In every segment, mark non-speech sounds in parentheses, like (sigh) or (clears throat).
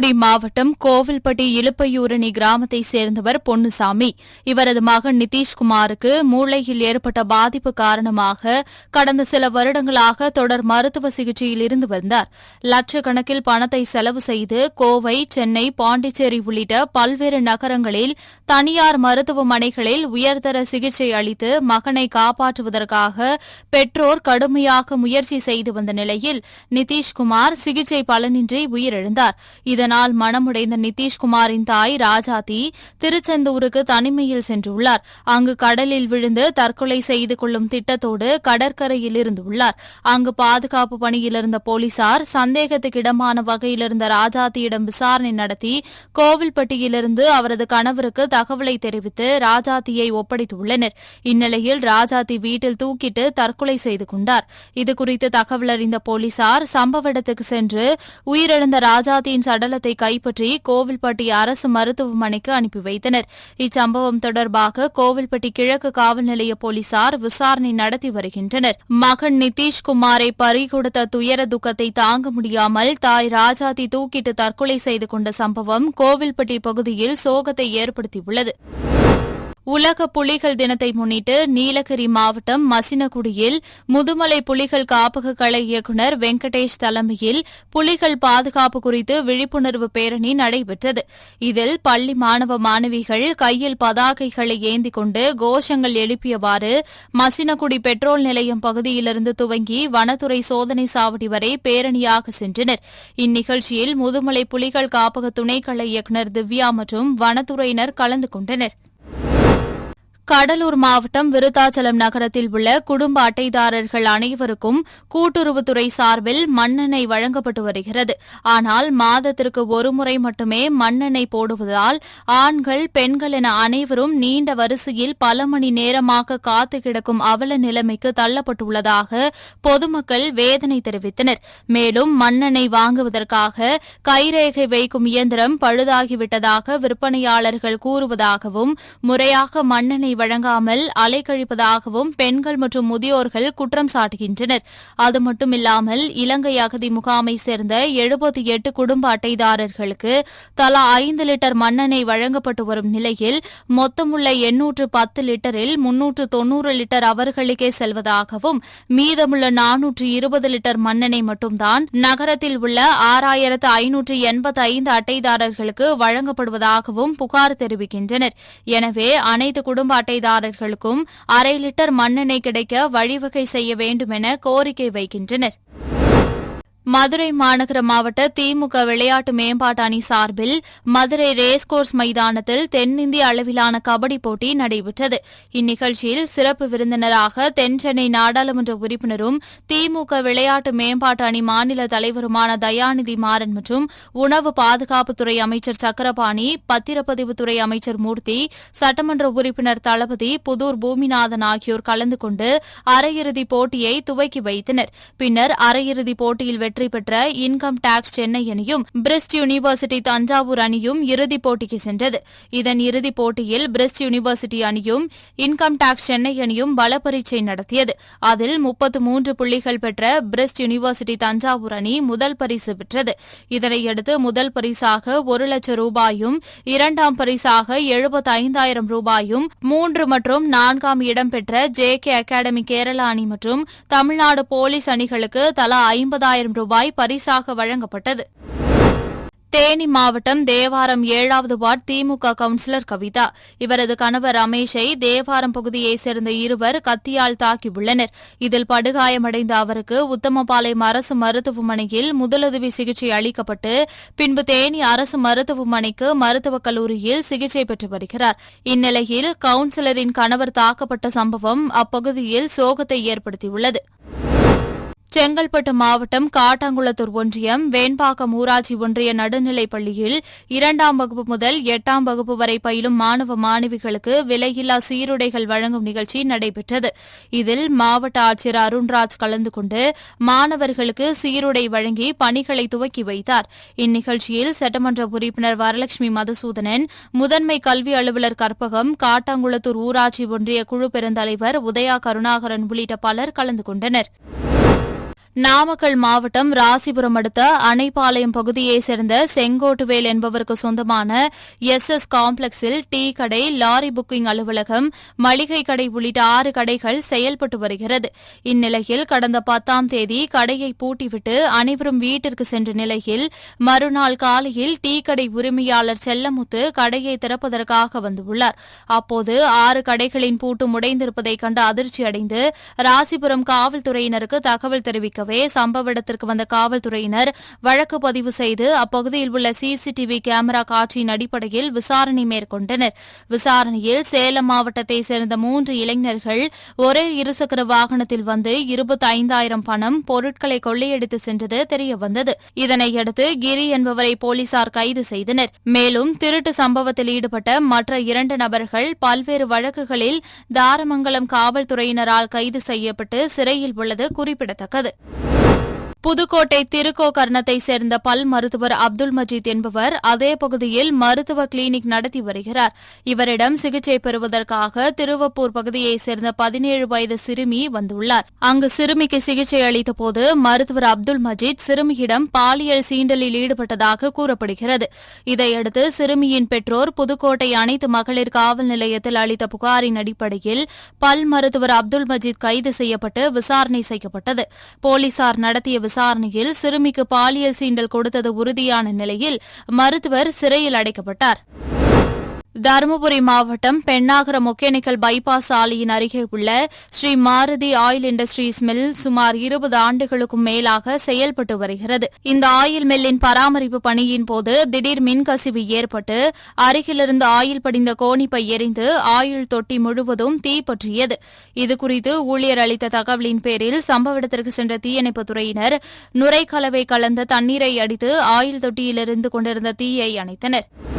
தூத்துக்குடி மாவட்டம் கோவில்பட்டி இலுப்பையூரணி கிராமத்தைச் சேர்ந்தவர் பொன்னுசாமி. இவரது மகன் நிதிஷ்குமாருக்கு மூளையில் ஏற்பட்ட பாதிப்பு காரணமாக கடந்த சில வருடங்களாக தொடர் மருத்துவ சிகிச்சையில் இருந்து வந்தார். லட்சக்கணக்கில் பணத்தை செலவு செய்து கோவை சென்னை பாண்டிச்சேரி உள்ளிட்ட பல்வேறு நகரங்களில் தனியார் மருத்துவமனைகளில் உயர்தர சிகிச்சை அளித்து மகனை காப்பாற்றுவதற்காக பெற்றோர் கடுமையாக முயற்சி செய்து வந்த நிலையில் நிதிஷ்குமார் சிகிச்சை பலனின்றி உயிரிழந்தார். இதனால் மனமுடைந்த நிதிஷ்குமாரின் தாய் ராஜாதி திருச்செந்தூருக்கு தனிமையில் சென்றுள்ளார். அங்கு கடலில் விழுந்து தற்கொலை செய்து கொள்ளும் திட்டத்தோடு கடற்கரையில் இருந்துள்ளார் அங்கு பாதுகாப்பு பணியில் இருந்த போலீசார் சந்தேகத்துக்கிடமான வகையில் இருந்த ராஜாத்தியிடம் விசாரணை நடத்தி கோவில்பட்டியிலிருந்து அவரது கணவருக்கு தகவலை தெரிவித்து ராஜாத்தியை ஒப்படைத்துள்ளனர். இந்நிலையில் ராஜாத்தி வீட்டில் தூக்கிட்டு தற்கொலை செய்து கொண்டார். இதுகுறித்து தகவலறிந்த போலீசார் சம்பவ இடத்துக்கு சென்று உயிரிழந்த ராஜாத்தியின் சடலத்தை கைப்பற்றி கோவில்பட்டி அரசு மருத்துவமனைக்கு அனுப்பி வைத்தனர். இச்சம்பவம் தொடர்பாக கோவில்பட்டி கிழக்கு காவல் நிலைய போலீசார் விசாரணை நடத்தி வருகின்றனர். மகன் நிதிஷ்குமாரை பறிகொடுத்த துயர துக்கத்தை தாங்க முடியாமல் தாய் ராஜாதி தூக்கிட்டு தற்கொலை செய்து கொண்ட சம்பவம் கோவில்பட்டி பகுதியில் சோகத்தை ஏற்படுத்தியுள்ளது. உலக புலிகள் தினத்தை முன்னிட்டு நீலகிரி மாவட்டம் மசினகுடியில் முதுமலை புலிகள் காப்பக கலை இயக்குநர் வெங்கடேஷ் தலைமையில் புலிகள் பாதுகாப்பு குறித்து விழிப்புணர்வு பேரணி நடைபெற்றது. இதில் பள்ளி மாணவ மாணவிகள் கையில் பதாகைகளை ஏந்தி கொண்டு கோஷங்கள் எழுப்பியவாறு மசினகுடி பெட்ரோல் நிலையம் பகுதியிலிருந்து துவங்கி வனத்துறை சோதனை சாவடி வரை பேரணியாக சென்றனர். இந்நிகழ்ச்சியில் முதுமலை புலிகள் காப்பக துணைக்கள இயக்குநர் திவ்யா மற்றும் வனத்துறையினர் கலந்து கொண்டனர். கடலூர் மாவட்டம் விருத்தாச்சலம் நகரத்தில் உள்ள குடும்ப அட்டைதாரர்கள் அனைவருக்கும் கூட்டுறவுத்துறை சார்பில் மண்ணெண்ணெய் வழங்கப்பட்டு வருகிறது. ஆனால் மாதத்திற்கு ஒருமுறை மட்டுமே மண்ணெண்ணெய் போடுவதால் ஆண்கள் பெண்கள் என அனைவரும் நீண்ட வரிசையில் பல மணி நேரமாக காத்து கிடக்கும் அவல நிலைமைக்கு தள்ளப்பட்டுள்ளதாக பொதுமக்கள் வேதனை தெரிவித்தனர். மேலும் மண்ணெண்ணெய் வாங்குவதற்காக கைரேகை வைக்கும் இயந்திரம் பழுதாகிவிட்டதாக விற்பனையாளர்கள் கூறுவதாகவும் முறையாக மண்ணெண்ணெய் வழங்காமல் அலைக்கழிப்பதாகவும் பெண்கள் மற்றும் முதியோர்கள் குற்றம் சாட்டுகின்றனர். அது மட்டுமில்லாமல் இலங்கை அகதி முகாமை சேர்ந்த எழுபத்தி எட்டு குடும்ப அட்டைதாரர்களுக்கு தலா ஐந்து லிட்டர் மண்ணெண்ணெய் வழங்கப்பட்டு வரும் நிலையில் மொத்தமுள்ள எண்ணூற்று பத்து லிட்டரில் முன்னூற்று தொன்னூறு லிட்டர் அவர்களுக்கே செல்வதாகவும் மீதமுள்ள நானூற்று இருபது லிட்டர் மண்ணெண்ணெய் மட்டும்தான் நகரத்தில் உள்ள ஆறாயிரத்து ஐநூற்று எண்பத்தி ஐந்து அட்டைதாரர்களுக்கு வழங்கப்படுவதாகவும் புகார் தெரிவிக்கின்றனர். எனவே அனைத்து குடும்ப அட்டைதாரர்களுக்கும் அரை லிட்டர் மண்ணெண்ணெய் கிடைக்க வழிவகை செய்ய வேண்டும் என கோரிக்கை வைக்கின்றனர். மதுரை மாநகர மாவட்ட திமுக விளையாட்டு மேம்பாட்டு அணி சார்பில் மதுரை ரேஸ்கோர்ஸ் மைதானத்தில் தென்னிந்திய அளவிலான கபடி போட்டி நடைபெற்றது. இந்நிகழ்ச்சியில் சிறப்பு விருந்தினராக தென்சென்னை நாடாளுமன்ற உறுப்பினரும் திமுக விளையாட்டு மேம்பாட்டு அணி மாநில தலைவருமான தயாநிதி மாறன் மற்றும் உணவு பாதுகாப்புத்துறை அமைச்சர் சக்கரபாணி பத்திரப்பதிவுத்துறை அமைச்சர் மூர்த்தி சட்டமன்ற உறுப்பினர் தளபதி புதூர் பூமிநாதன் ஆகியோர் கலந்து கொண்டு அரையிறுதிப் போட்டியை துவக்கி வைத்தனர். பின்னர் அரையிறுதிப் போட்டியில் வெற்றி பெற்ற இன்கம் டாக்ஸ் சென்னை அணியும் பிரிஸ்ட் யூனிவர்சிட்டி தஞ்சாவூர் அணியும் இறுதிப் போட்டிக்கு சென்றது. இதன் இறுதிப் போட்டியில் பிரிஸ்ட் யூனிவர்சிட்டி அணியும் இன்கம் டாக்ஸ் சென்னை அணியும் பல பரீட்சை நடத்தியது. அதில் முப்பத்து மூன்று புள்ளிகள் பெற்ற பிரிஸ்ட் யூனிவர்சிட்டி தஞ்சாவூர் அணி முதல் பரிசு பெற்றது. இதனையடுத்து முதல் பரிசாக ஒரு லட்சம் ரூபாயும் இரண்டாம் பரிசாக எழுபத்தி ஐந்தாயிரம் ரூபாயும் மூன்று மற்றும் நான்காம் இடம் பெற்ற ஜே கே அகாடமி கேரளா அணி மற்றும் தமிழ்நாடு போலீஸ் அணிகளுக்கு தலா ஐம்பதாயிரம் ரூபாய் பரிசாக வழங்கப்பட்டது. தேனி மாவட்டம் தேவாரம் ஏழாவது வார்டு திமுக கவுன்சிலர் கவிதா. இவரது கணவர் ரமேஷை தேவாரம் பகுதியைச் சேர்ந்த இருவர் கத்தியால் தாக்கியுள்ளனர். இதில் படுகாயமடைந்த அவருக்கு உத்தமபாளையம் அரசு மருத்துவமனையில் முதலுதவி சிகிச்சை அளிக்கப்பட்டு பின்பு தேனி அரசு மருத்துவமனைக்கு மருத்துவக் கல்லூரியில் சிகிச்சை பெற்று வருகிறார். இந்நிலையில் கவுன்சிலரின் கணவர் தாக்கப்பட்ட சம்பவம் அப்பகுதியில் சோகத்தை ஏற்படுத்தியுள்ளது. செங்கல்பட்டு மாவட்டம் காட்டாங்குளத்தூர் ஒன்றியம் வேண்பாக்கம் ஊராட்சி ஒன்றிய நடுநிலைப் பள்ளியில் இரண்டாம் வகுப்பு முதல் எட்டாம் வகுப்பு வரை பயிலும் மாணவ மாணவிகளுக்கு விலையில்லா சீருடைகள் வழங்கும் நிகழ்ச்சி நடைபெற்றது. இதில் மாவட்ட ஆட்சியர் அருண்ராஜ் கலந்து கொண்டு மாணவர்களுக்கு சீருடை வழங்கி பணிகளை துவக்கி வைத்தார். இந்நிகழ்ச்சியில் சட்டமன்ற உறுப்பினர் வரலட்சுமி மதுசூதனன் முதன்மை கல்வி அலுவலர் கற்பகம் காட்டாங்குளத்தூர் ஊராட்சி ஒன்றிய குழு பெருந்தலைவர் உதயா கருணாகரன் உள்ளிட்ட பலர் கலந்து கொண்டனர். நாமக்கல் மாவட்டம் ராசிபுரம் அடுத்த அணைப்பாளையம் பகுதியைச் சேர்ந்த செங்கோட்டுவேல் என்பவருக்கு சொந்தமான எஸ் எஸ் காம்ப்ளெக்ஸில் டீ கடை லாரி புக்கிங் அலுவலகம் மளிகை கடை உள்ளிட்ட ஆறு கடைகள் செயல்பட்டு வருகிறது. இந்நிலையில் கடந்த பத்தாம் தேதி கடையை பூட்டிவிட்டு அனைவரும் வீட்டிற்கு சென்ற நிலையில் மறுநாள் காலையில் டீ கடை உரிமையாளர் செல்லமுத்து கடையை திறப்பதற்காக வந்துள்ளார். அப்போது ஆறு கடைகளின் பூட்டு முடைந்திருப்பதைக் கண்டு அதிர்ச்சியடைந்து ராசிபுரம் காவல்துறையினருக்கு தகவல் தெரிவிக்கவே சம்பவ இடத்திற்கு வந்த காவல்துறையினர் வழக்கு பதிவு செய்து அப்பகுதியில் உள்ள சிசிடிவி கேமரா காட்சியின் அடிப்படையில் விசாரணை மேற்கொண்டனர். விசாரணையில் சேலம் மாவட்டத்தைச் சேர்ந்த மூன்று இளைஞர்கள் ஒரே இருசக்கர வாகனத்தில் வந்து இருபத்தி ஐந்தாயிரம் பணம் பொருட்களை கொள்ளையடித்து சென்றது தெரியவந்தது. இதனையடுத்து கிரி என்பவரை போலீசார் கைது செய்தனர். மேலும் திருட்டு சம்பவத்தில் ஈடுபட்ட மற்ற இரண்டு நபர்கள் பல்வேறு வழக்குகளில் தாரமங்கலம் காவல்துறையினரால் கைது செய்யப்பட்டு சிறையில் உள்ளது குறிப்பிடத்தக்கது. புதுக்கோட்டை திருக்கோகர்ணத்தை சேர்ந்த பல் மருத்துவர் அப்துல் மஜீத் என்பவர் அதே பகுதியில் மருத்துவ கிளினிக் நடத்தி வருகிறார். இவரிடம் சிகிச்சை பெறுவதற்காக திருவப்பூர் பகுதியைச் சேர்ந்த பதினேழு வயது சிறுமி வந்துள்ளார். அங்கு சிறுமிக்கு சிகிச்சை அளித்தபோது மருத்துவர் அப்துல் மஜீத் சிறுமியிடம் பாலியல் சீண்டலில் ஈடுபட்டதாக கூறப்படுகிறது. இதையடுத்து சிறுமியின் பெற்றோர் புதுக்கோட்டை அனைத்து மகளிர் காவல் நிலையத்தில் அளித்த புகாரின் அடிப்படையில் பல் மருத்துவர் அப்துல் மஜீத் கைது செய்யப்பட்டு விசாரணை செய்யப்பட்டது. போலீசார் நடத்திய விசாரணையில் சிறுமிக்கு பாலியல் சீண்டல் கொடுத்தது உறுதியான நிலையில் மருத்துவர் சிறையில் அடைக்கப்பட்டார். தருமபுரி மாவட்டம் பெண்ணாகரம் ஒகேனக்கல் பைபாஸ் சாலையின் அருகே உள்ள Shri Maruthi oil industries mill சுமார் இருபது ஆண்டுகளுக்கும் மேலாக செயல்பட்டு வருகிறது. இந்த ஆயில் மில்லின் பராமரிப்பு பணியின் போது திடீர் மின்கசிவு ஏற்பட்டு அருகிலிருந்து ஆயில் படிந்த கோணிப்பை எரிந்து ஆயில் தொட்டி முழுவதும் தீப்பற்றியது இதுகுறித்து ஊழியர் அளித்த தகவலின் பேரில் சம்பவ இடத்திற்கு சென்ற தீயணைப்புத் துறையினர் நுரைக்கலவை கலந்த தண்ணீரை அடித்து ஆயில் தொட்டியிலிருந்து கொண்டிருந்த தீயை அணைத்தனர்.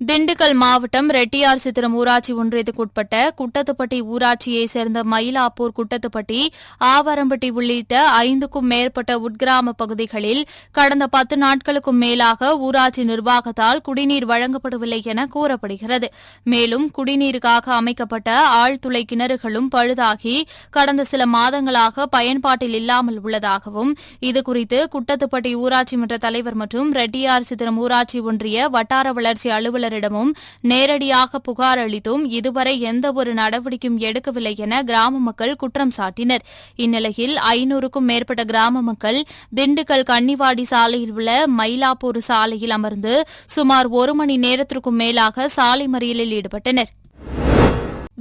திண்டுக்கல் மாவட்டம் ரெட்டியார் சித்திரம் ஊராட்சி ஒன்றியத்துக்குட்பட்ட குட்டத்துப்பட்டி ஊராட்சியைச் சேர்ந்த மயிலாப்பூர் குட்டத்துப்பட்டி ஆவரம்பட்டி உள்ளிட்ட ஐந்துக்கும் மேற்பட்ட உட்கிராம பகுதிகளில் கடந்த பத்து நாட்களுக்கும் மேலாக ஊராட்சி நிர்வாகத்தால் குடிநீர் வழங்கப்படவில்லை என கூறப்படுகிறது. மேலும் குடிநீருக்காக அமைக்கப்பட்ட ஆழ்துளை கிணறுகளும் பழுதாகி கடந்த சில மாதங்களாக பயன்பாட்டில் இல்லாமல் உள்ளதாகவும் இதுகுறித்து குட்டத்துப்பட்டி ஊராட்சி மன்ற தலைவர் மற்றும் ரெட்டியார் சித்திரம் ஊராட்சி ஒன்றிய வட்டார வளர்ச்சி அலுவலரிடமும் நேரடியாக புகார் அளித்தும் இதுவரை எந்தவொரு நடவடிக்கையும் எடுக்கவில்லை என கிராம மக்கள் குற்றம் சாட்டினர். இந்நிலையில் ஐநூறுக்கும் மேற்பட்ட கிராம மக்கள் திண்டுக்கல் கன்னிவாடி சாலையில் உள்ள மயிலாப்பூர் சாலையில் அமர்ந்து சுமார் ஒரு மணி நேரத்திற்கும் மேலாக சாலை மறியலில் ஈடுபட்டனர்.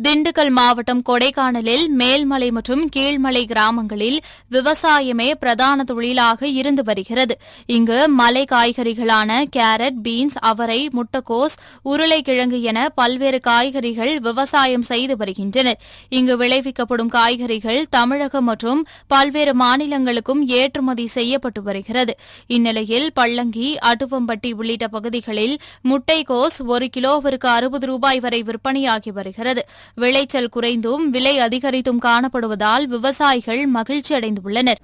திண்டுக்கல் மாவட்டம் கொடைக்கானலில் மேல்மலை மற்றும் கீழ்மலை கிராமங்களில் விவசாயமே பிரதான தொழிலாக இருந்து வருகிறது. இங்கு மலை காய்கறிகளான கேரட் பீன்ஸ் அவரை முட்டைக்கோஸ் உருளைக்கிழங்கு என பல்வேறு காய்கறிகள் விவசாயம் செய்து வருகின்றனர். இங்கு விளைவிக்கப்படும் காய்கறிகள் தமிழகம் மற்றும் பல்வேறு மாநிலங்களுக்கும் ஏற்றுமதி செய்யப்பட்டு வருகிறது. இந்நிலையில் பள்ளங்கி அட்டுவம்பட்டி உள்ளிட்ட பகுதிகளில் முட்டைக்கோஸ் ஒரு கிலோவிற்கு அறுபது ரூபாய் வரை விற்பனையாகி வருகிறது. விளைச்சல் குறைந்தும் விலை அதிகரித்தும் காணப்படுவதால் விவசாயிகள் மகிழ்ச்சியடைந்துள்ளனர்.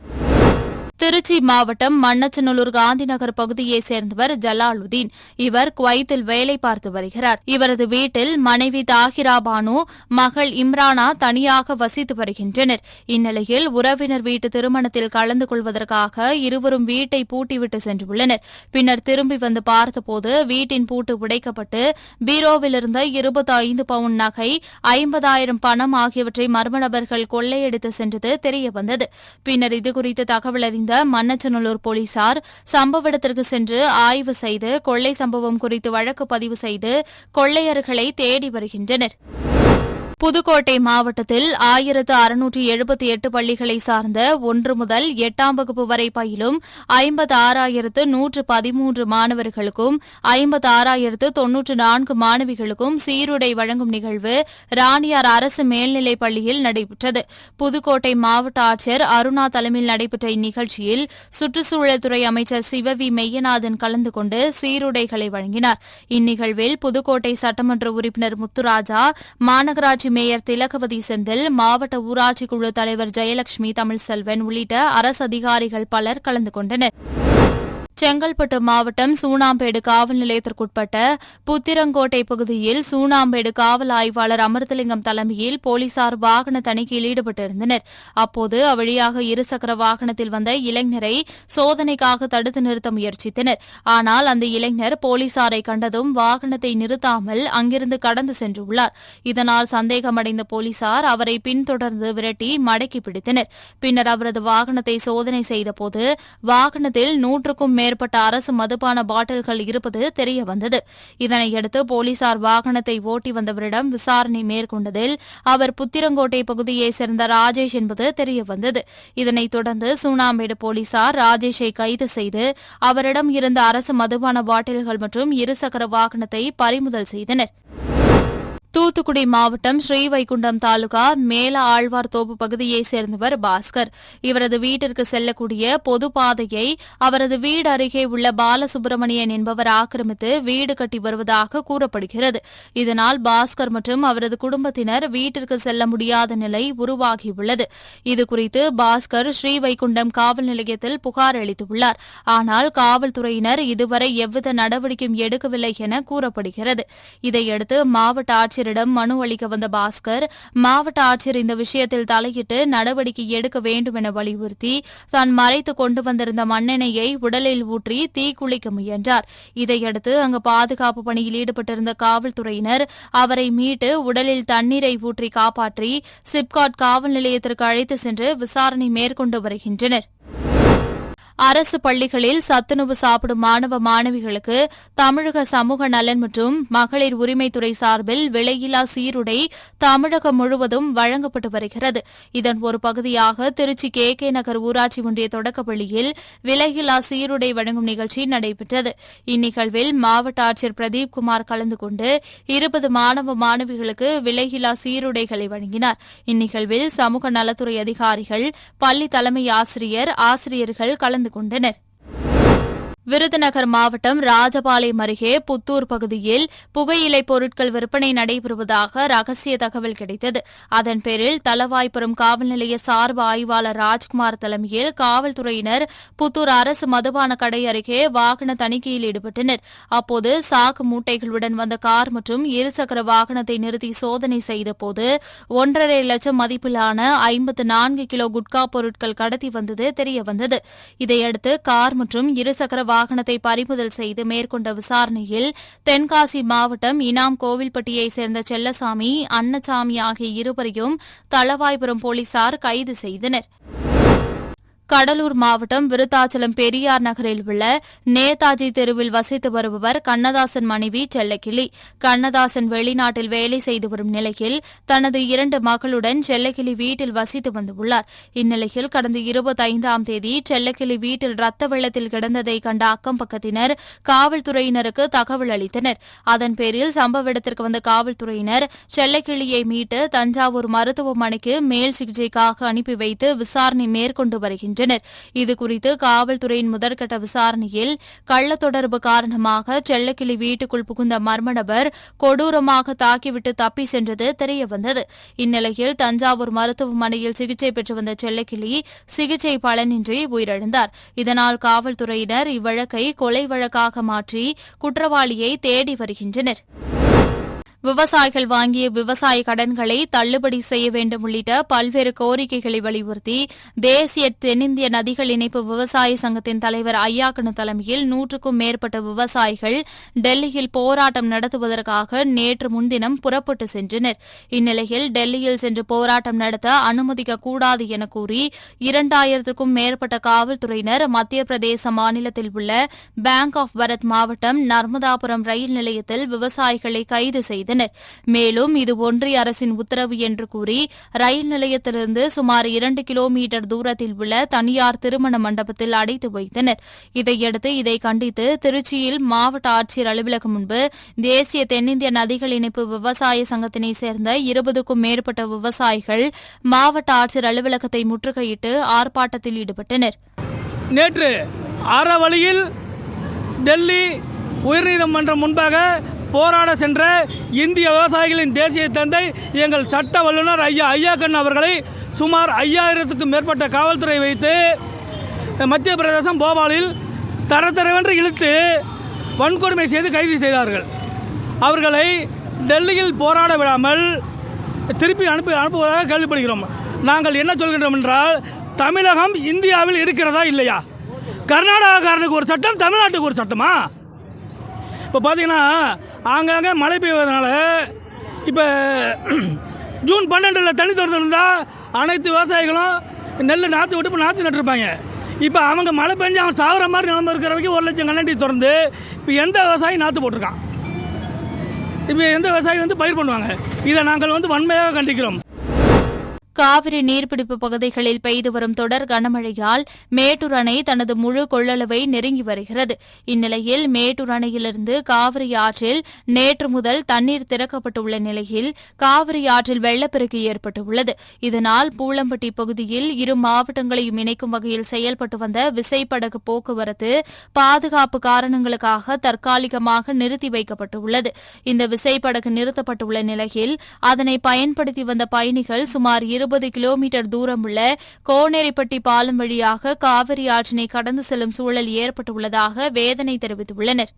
திருச்சி மாவட்டம் மண்ணச்சநல்லூர் காந்திநகர் பகுதியைச் சேர்ந்தவர் ஜலாலுதீன். இவர் குவைத்தில் வேலை பார்த்து வருகிறார். இவரது வீட்டில் மனைவி தாகிரா பானு மகள் இம்ரானா தனியாக வசித்து வருகின்றனர். இந்நிலையில் உறவினர் வீட்டு திருமணத்தில் கலந்து கொள்வதற்காக இருவரும் வீட்டை பூட்டிவிட்டு சென்றுள்ளனர். பின்னர் திரும்பி வந்து பார்த்தபோது வீட்டின் பூட்டு உடைக்கப்பட்டு பீரோவில் இருந்த இருபத்தி ஐந்து பவுண்ட் நகை ஐம்பதாயிரம் பணம் ஆகியவற்றை மர்ம நபர்கள் கொள்ளையடித்து சென்றது தெரியவந்தது. பின்னர் இதுகுறித்து தகவல் அறிந்த மன்னச்சநல்லூர் போலீசார் சம்பவ இடத்திற்கு சென்று ஆய்வு செய்து கொள்ளை சம்பவம் குறித்து வழக்கு பதிவு செய்து கொள்ளையர்களை தேடி வருகின்றனர். புதுக்கோட்டை மாவட்டத்தில் ஆயிரத்து அறுநூற்று எழுபத்தி எட்டு பள்ளிகளை சார்ந்த ஒன்று முதல் எட்டாம் வகுப்பு வரை பயிலும் ஐம்பத்து ஆறாயிரத்து நூற்று பதிமூன்று மாணவர்களுக்கும் ஐம்பத்து ஆறாயிரத்து தொன்னூற்று நான்கு மாணவிகளுக்கும் சீருடை வழங்கும் நிகழ்வு ராணியார் அரசு மேல்நிலைப் பள்ளியில் நடைபெற்றது. புதுக்கோட்டை மாவட்ட ஆட்சியர் அருணா தலைமையில் நடைபெற்ற இந்நிகழ்ச்சியில் சுற்றுச்சூழல் துறை அமைச்சர் சிவவி மெய்யநாதன் கலந்து கொண்டு சீருடைகளை வழங்கினார். இந்நிகழ்வில் புதுக்கோட்டை சட்டமன்ற உறுப்பினர் முத்துராஜா மாநகராட்சி மேயர் திலகவதி செந்தில் மாவட்ட ஊராட்சி குழு தலைவர் ஜெயலட்சுமி தமிழ்செல்வன் உள்ளிட்ட அரசு அதிகாரிகள் பலர் கலந்து கொண்டனர். செங்கல்பட்டு மாவட்டம் சூனாம்பேடு காவல் நிலையத்திற்குட்பட்ட புத்திரங்கோட்டை பகுதியில் சூனாம்பேடு காவல் ஆய்வாளர் அமிர்தலிங்கம் தலைமையில் போலீசார் வாகன தணிக்கையில் ஈடுபட்டிருந்தனர். அப்போது அவ்வழியாக இருசக்கர வாகனத்தில் வந்த இளைஞரை சோதனைக்காக தடுத்து நிறுத்த முயற்சித்தனர். ஆனால் அந்த இளைஞர் போலீசாரை கண்டதும் வாகனத்தை நிறுத்தாமல் அங்கிருந்து கடந்து சென்றுள்ளார். இதனால் சந்தேகமடைந்த போலீசார் அவரை பின்தொடர்ந்து விரட்டி மடக்கி பிடித்தனர். பின்னர் அவரது வாகனத்தை சோதனை செய்தபோது வாகனத்தில் நூற்றுக்கும் மேற்பட்ட மேற்பட்ட அரசு மதுபான பாட்டில்கள் இருப்பது தெரியவந்தது. இதனையடுத்து போலீசார் வாகனத்தை ஓட்டி வந்தவரிடம் விசாரணை மேற்கொண்டதில் அவர் புத்திரங்கோட்டை பகுதியைச் சேர்ந்த ராஜேஷ் என்பது தெரியவந்தது. இதனைத் தொடர்ந்து சூனாம்பேடு போலீசார் ராஜேஷை கைது செய்து அவரிடம் இருந்த அரசு மதுபான பாட்டில்கள் மற்றும் இருசக்கர வாகனத்தை பறிமுதல் செய்தனா் தூத்துக்குடி மாவட்டம் ஸ்ரீவைகுண்டம் தாலுகா மேல ஆழ்வார் தோப்பு பகுதியைச் சேர்ந்தவர் பாஸ்கர். இவரது வீட்டிற்கு செல்லக்கூடிய பொது பாதையை அவரது வீடு அருகே உள்ள பாலசுப்பிரமணியன் என்பவர் ஆக்கிரமித்து வீடு கட்டி வருவதாக கூறப்படுகிறது. இதனால் பாஸ்கர் மற்றும் அவரது குடும்பத்தினர் வீட்டிற்கு செல்ல முடியாத நிலை உருவாகியுள்ளது. இதுகுறித்து பாஸ்கர் ஸ்ரீவைகுண்டம் காவல் நிலையத்தில் புகார் அளித்துள்ளார். ஆனால் காவல்துறையினர் இதுவரை எவ்வித நடவடிக்கையும் எடுக்கவில்லை என கூறப்படுகிறது. இதையடுத்து மாவட்ட ஆட்சியரிடம் மனு அளிக்க வந்த பாஸ்கர் மாவட்ட ஆட்சியர் இந்த விஷயத்தில் தலையிட்டு நடவடிக்கை எடுக்க வேண்டும் என வலியுறுத்தி தான் மறைத்து கொண்டு வந்திருந்த மண்ணெண்ணெயை உடலில் ஊற்றி தீக்குளிக்க முயன்றார். இதையடுத்து அங்கு பாதுகாப்பு பணியில் ஈடுபட்டிருந்த காவல்துறையினர் அவரை மீட்டு உடலில் தண்ணீரை ஊற்றி காப்பாற்றி சிப்காட் காவல் நிலையத்திற்கு அழைத்து சென்று விசாரணை மேற்கொண்டு வருகின்றனர். அரசு பள்ளிகளில் சத்துணவு சாப்பிடும் மாணவ மாணவிகளுக்கு தமிழக சமூக நலன் மற்றும் மகளிர் உரிமைத்துறை சார்பில் விலையில்லா சீருடை தமிழகம் முழுவதும் வழங்கப்பட்டு வருகிறது. இதன் ஒரு பகுதியாக திருச்சி கே. கே. நகர் ஊராட்சி ஒன்றிய தொடக்கப்பள்ளியில் விலையில்லா சீருடை வழங்கும் நிகழ்ச்சி நடைபெற்றது. இந்நிகழ்வில் மாவட்ட ஆட்சியர் பிரதீப் குமார் கலந்து கொண்டு இருபது மாணவ மாணவிகளுக்கு விலையில்லா சீருடைகளை வழங்கினார். இந்நிகழ்வில் சமூக நலத்துறை அதிகாரிகள் பள்ளி தலைமை ஆசிரியர் ஆசிரியர்கள் கலந்து கொண்டனர் விருதுநகர் மாவட்டம் ராஜபாளையம் அருகே புத்தூர் பகுதியில் புகையிலை பொருட்கள் விற்பனை நடைபெறுவதாக ரகசிய தகவல் கிடைத்தது. அதன் பேரில் தலவாய்ப்புறம் காவல் நிலைய சார்பு ஆய்வாளர் ராஜ்குமார் தலைமையில் காவல்துறையினர் புத்தூர் அரசு மதுபான கடை அருகே வாகன தணிக்கையில் ஈடுபட்டனர். அப்போது சாக்கு மூட்டைகளுடன் வந்த கார் மற்றும் இருசக்கர வாகனத்தை நிறுத்தி சோதனை செய்தபோது ஒன்றரை லட்சம் மதிப்பிலான ஐம்பத்து நான்கு கிலோ குட்கா பொருட்கள் கடத்தி வந்தது தெரியவந்தது. இதையடுத்து கார் மற்றும் இருசக்கர வாகனத்தை பறிமுதல் செய்து மேற்கொண்ட விசாரணையில் தென்காசி மாவட்டம் இனாம் கோவில்பட்டியைச் சேர்ந்த செல்லசாமி அன்னசாமி ஆகிய இருவரையும் தளவாய்புரம் போலீசார் கைது செய்தனர். கடலூர் மாவட்டம் விருத்தாச்சலம் பெரியார் நகரில் உள்ள நேதாஜி தெருவில் வசித்து வருபவர் கண்ணதாசன் மனைவி செல்லக்கிளி. கண்ணதாசன் வெளிநாட்டில் வேலை செய்து வரும் நிலையில் தனது இரண்டு மகளுடன் செல்லக்கிளி வீட்டில் வசித்து வந்துள்ளார். இந்நிலையில் கடந்த இருபத்தைந்தாம் தேதி செல்லக்கிளி வீட்டில் ரத்த வெள்ளத்தில் கிடந்ததை கண்ட அக்கம் பக்கத்தினர் காவல்துறையினருக்கு தகவல் அளித்தனர். அதன் பேரில் சம்பவ இடத்திற்கு வந்த காவல்துறையினர் செல்லக்கிளியை மீட்டு தஞ்சாவூர் மருத்துவமனைக்கு மேல் சிகிச்சைக்காக அனுப்பி வைத்து விசாரணை மேற்கொண்டு வருகின்றனர். இதுகுறித்து காவல்துறையின் முதற்கட்ட விசாரணையில் கள்ள தொடர்பு காரணமாக செல்லக்கிளி வீட்டுக்குள் புகுந்த மர்ம நபர் கொடூரமாக தாக்கிவிட்டு தப்பி சென்றது தெரியவந்தது. இந்நிலையில் தஞ்சாவூர் மருத்துவமனையில் சிகிச்சை பெற்று வந்த செல்லக்கிளி சிகிச்சை பலனின்றி உயிரிழந்தார். இதனால் காவல்துறையினர் இவ்வழக்கை கொலை வழக்காக மாற்றி குற்றவாளியை தேடி வருகின்றனர். விவசாயிகள் வாங்கிய விவசாய கடன்களை தள்ளுபடி செய்ய வேண்டும் உள்ளிட்ட பல்வேறு கோரிக்கைகளை வலியுறுத்தி தேசிய தென்னிந்திய நதிகள் இணைப்பு விவசாய சங்கத்தின் தலைவர் ஐயாக்கனு தலைமையில் நூற்றுக்கும் மேற்பட்ட விவசாயிகள் டெல்லியில் போராட்டம் நடத்துவதற்காக நேற்று முன்தினம் புறப்பட்டு சென்றனர். இந்நிலையில் டெல்லியில் சென்று போராட்டம் நடத்த அனுமதிக்க கூடாது என கூறி இரண்டாயிரத்திற்கும் மேற்பட்ட காவல்துறையினர் மத்திய பிரதேச மாநிலத்தில் உள்ள பேங்க் ஆஃப் பரத் மாவட்டம் நர்மதாபுரம் ரயில் நிலையத்தில் விவசாயிகளை கைது செய்தனர். தெரிவித்தனர் மேலும் இது ஒன்றிய அரசின் உத்தரவு என்று கூறி ரயில் நிலையத்திலிருந்து சுமார் இரண்டு கிலோமீட்டர் தூரத்தில் உள்ள தனியார் திருமண மண்டபத்தில் அடைத்து வைத்தனர். இதையடுத்து இதை கண்டித்து திருச்சியில் மாவட்ட ஆட்சியர் அலுவலகம் முன்பு தேசிய தென்னிந்திய நதிகள் இணைப்பு விவசாய சங்கத்தினை சேர்ந்த இருபதுக்கும் மேற்பட்ட விவசாயிகள் மாவட்ட ஆட்சியர் அலுவலகத்தை முற்றுகையிட்டு ஆர்ப்பாட்டத்தில் ஈடுபட்டனர். நேற்று அறவழியில் டெல்லி உயர்நீதிமன்றம் முன்பாக போராட சென்ற இந்திய விவசாயிகளின் தேசிய தந்தை எங்கள் சட்ட வல்லுநர் ஐயா ஐயாக்கண் அவர்களை சுமார் ஐயாயிரத்துக்கும் மேற்பட்ட காவல்துறை வைத்து மத்திய பிரதேசம் போபாலில் தர தரவென்று இழுத்து வன்கொடுமை செய்து கைது செய்தார்கள். அவர்களை டெல்லியில் போராட விடாமல் திருப்பி அனுப்பி அனுப்புவதாக கேள்விப்படுகிறோம். நாங்கள் என்ன சொல்கின்றோம் என்றால் தமிழகம் இந்தியாவில் இருக்கிறதா இல்லையா? கர்நாடகாக்காரனுக்கு ஒரு சட்டம் தமிழ்நாட்டுக்கு ஒரு சட்டமா? இப்போ பார்த்தீங்கன்னா ஆங்காங்கே மழை பெய்வதனால இப்போ (clears throat) ஜூன் பன்னெண்டில் தண்ணி திறந்து இருந்தால் அனைத்து விவசாயிகளும் நெல் நாற்று விட்டு இப்போ நாற்று நட்டுருப்பாங்க. இப்போ அவங்க மழை பெஞ்சு அவன் சாகுற மாதிரி நிலம இருக்கிற வரைக்கும் ஒரு லட்சம் கண்ணாடி திறந்து இப்போ எந்த விவசாயி நாற்று போட்டிருக்கான்? இப்போ எந்த விவசாயி வந்து பயிர் பண்ணுவாங்க? இதை நாங்கள் வந்து வன்மையாக கண்டிக்கிறோம். காவிரி நீர்பிடிப்பு பகுதிகளில் பெய்து வரும் தொடர் கனமழையால் மேட்டூர் அணை தனது முழு கொள்ளளவை நெருங்கி வருகிறது. இந்நிலையில் மேட்டூர் அணையிலிருந்து காவிரி ஆற்றில் நேற்று முதல் தண்ணீர் திறக்கப்பட்டுள்ள நிலையில் காவிரி ஆற்றில் வெள்ளப்பெருக்கு ஏற்பட்டுள்ளது. இதனால் பூளம்பட்டி பகுதியில் இரு மாவட்டங்களையும் இணைக்கும் வகையில் செயல்பட்டு வந்த விசைப்படகு போக்குவரத்து பாதுகாப்பு காரணங்களுக்காக தற்காலிகமாக நிறுத்தி வைக்கப்பட்டுள்ளது. இந்த விசைப்படகு நிறுத்தப்பட்டுள்ள நிலையில் அதனை பயன்படுத்தி வந்த பயணிகள் சுமார் இரு இருபது கிலோமீட்டர் தூரமுள்ள கோனேரிப்பட்டி பாலம் வழியாக காவிரி ஆற்றினை கடந்து செல்லும் சூழல் ஏற்பட்டுள்ளதாக வேதனை தெரிவித்துள்ளனர்.